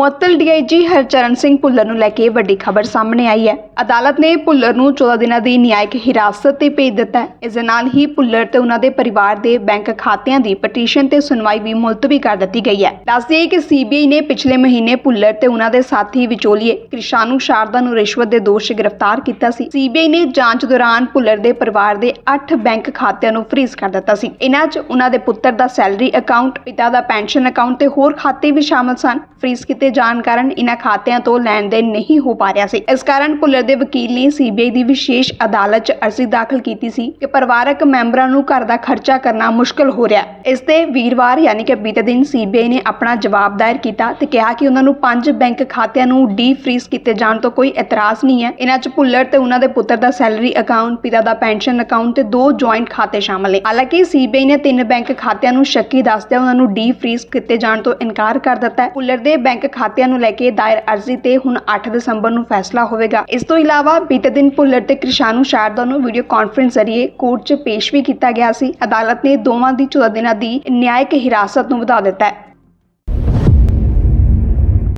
ਮੁਅੱਤਲ ਡੀਆਈਜੀ ਹਰਚਰਨ ਸਿੰਘ ਭੁੱਲਰ ਨੂੰ ਲੈ ਕੇ ਵੱਡੀ ਖਬਰ ਸਾਹਮਣੇ ਆਈ ਹੈ। ਅਦਾਲਤ ਨੇ ਭੁੱਲਰ ਨੂੰ 14 ਦਿਨਾਂ ਦੀ ਨਿਆਇਕ ਹਿਰਾਸਤ ਤੇ ਭੇਜ ਦਿੱਤਾ ਹੈ। ਇਸ ਦੇ ਨਾਲ ਹੀ ਭੁੱਲਰ ਤੇ ਉਹਨਾਂ ਦੇ ਪਰਿਵਾਰ ਦੇ ਬੈਂਕ ਖਾਤਿਆਂ ਦੀ ਪਟੀਸ਼ਨ ਤੇ ਸੁਣਵਾਈ ਵੀ ਮੁਲਤਵੀ ਕਰ ਦਿੱਤੀ ਗਈ ਹੈ। ਦੱਸਦੇ ਕਿ ਸੀਬੀਆਈ ਨੇ ਪਿਛਲੇ ਮਹੀਨੇ ਭੁੱਲਰ ਤੇ ਉਹਨਾਂ ਦੇ ਸਾਥੀ ਵਿਚੋਲੀਏ ਕ੍ਰਿਸ਼ਾਨੂ ਸ਼ਾਰਦਾ ਨੂੰ ਰਿਸ਼ਵਤ ਦੇ ਦੋਸ਼ 'ਚ ਗ੍ਰਿਫਤਾਰ ਕੀਤਾ ਸੀ। ਸੀਬੀਆਈ ਨੇ ਜਾਂਚ ਦੌਰਾਨ ਭੁੱਲਰ ਦੇ ਪਰਿਵਾਰ ਦੇ 8 ਬੈਂਕ ਖਾਤਿਆਂ ਨੂੰ ਫ੍ਰੀਜ਼ ਕਰ ਦਿੱਤਾ ਸੀ। ਇਹਨਾਂ 'ਚ ਉਹਨਾਂ ਦੇ ਪੁੱਤਰ ਦਾ ਸੈਲਰੀ ਅਕਾਊਂਟ, ਪਿਤਾ ਦਾ ਪੈਨਸ਼ਨ ਅਕਾਊਂਟ ਤੇ ਹੋਰ ਖਾਤੇ ਵੀ ਸ਼ਾਮਲ ਸਨ। ਫ੍ਰੀਜ਼ ਕੀਤੇ ਜਾਣ ਕਾਰਨ ਇਹਨਾਂ ਖਾਤਿਆਂ ਤੋਂ ਲੈਣ ਦੇਣ ਨਹੀਂ ਹੋ ਪਾ ਰਿਹਾ ਸੀ। ਇਸ ਕਾਰਨ ਭੁੱਲਰ ਦੇ ਵਕੀਲ ਨੇ ਸੀਬੀਆਈ ਦੀ ਵਿਸ਼ੇਸ਼ ਅਦਾਲਤ 'ਚ ਅਰਜ਼ੀ ਦਾਖਲ ਕੀਤੀ ਸੀ ਕਿ ਪਰਿਵਾਰਕ ਮੈਂਬਰਾਂ ਨੂੰ ਘਰ ਦਾ ਖਰਚਾ ਕਰਨਾ ਮੁਸ਼ਕਲ ਹੋ ਰਿਹਾ। ਇਸ ਤੇ ਵੀਰਵਾਰ ਯਾਨੀ ਕਿ ਬੀਤੇ ਦਿਨ ਸੀਬੀਆਈ ਨੇ ਆਪਣਾ ਜਵਾਬ ਦਾਇਰ ਕੀਤਾ ਤੇ ਕਿਹਾ ਕਿ ਉਹਨਾਂ ਨੂੰ ਪੰਜ ਬੈਂਕ ਖਾਤਿਆਂ ਨੂੰ ਡੀ ਫ੍ਰੀਜ਼ ਕੀਤੇ ਜਾਣ ਤੋਂ ਕੋਈ ਇਤਰਾਜ਼ ਨਹੀਂ ਹੈ। ਇਹਨਾਂ 'ਚ ਭੁੱਲਰ ਤੇ ਉਹਨਾਂ ਦੇ ਪੁੱਤਰ ਦਾ ਸੈਲਰੀ ਅਕਾਊਂਟ, ਪਿਤਾ ਦਾ ਪੈਨਸ਼ਨ ਅਕਾਊਂਟ ਤੇ ਦੋ ਜੁਆਇੰਟ ਖਾਤੇ ਸ਼ਾਮਲ ਨੇ। ਹਾਲਾਂਕਿ ਸੀਬੀਆਈ ਨੇ ਤਿੰਨ ਬੈਂਕ ਖਾਤਿਆਂ ਨੂੰ ਸ਼ੱਕੀ ਦੱਸਦਿਆਂ ਉਹਨਾਂ ਨੂੰ ਡੀ ਫ੍ਰੀਜ਼ ਕੀਤੇ ਜਾਣ ਤੋਂ ਇਨਕਾਰ ਕਰ ਦਿੱਤਾ ਹੈ। ਭੁੱਲਰ ਦੇ ਬੈਂਕ ਖਾਤਿਆਂ ਨੂੰ ਲੈ ਕੇ ਦਾਇਰ ਅਰਜ਼ੀ ਤੇ ਹੁਣ 8 ਦਸੰਬਰ ਨੂੰ ਫੈਸਲਾ ਹੋਵੇਗਾ। ਇਸ ਤੋਂ ਇਲਾਵਾ ਬੀਤੇ ਦਿਨ ਭੁੱਲਰ ਤੇ ਕ੍ਰਿਸ਼ਾਨੂ ਸ਼ਾਰਦਾ ਨੂੰ ਵੀਡੀਓ ਕਾਨਫਰੰਸ ਜ਼ਰੀਏ ਕੋਰਟ 'ਚ ਪੇਸ਼ ਵੀ ਕੀਤਾ ਗਿਆ ਸੀ। ਅਦਾਲਤ ਨੇ ਦੋਵਾਂ ਦੀ 14 ਦਿਨਾਂ ਦੀ ਨਿਆਇਕ ਹਿਰਾਸਤ ਨੂੰ ਵਧਾ ਦਿੱਤਾ ਹੈ।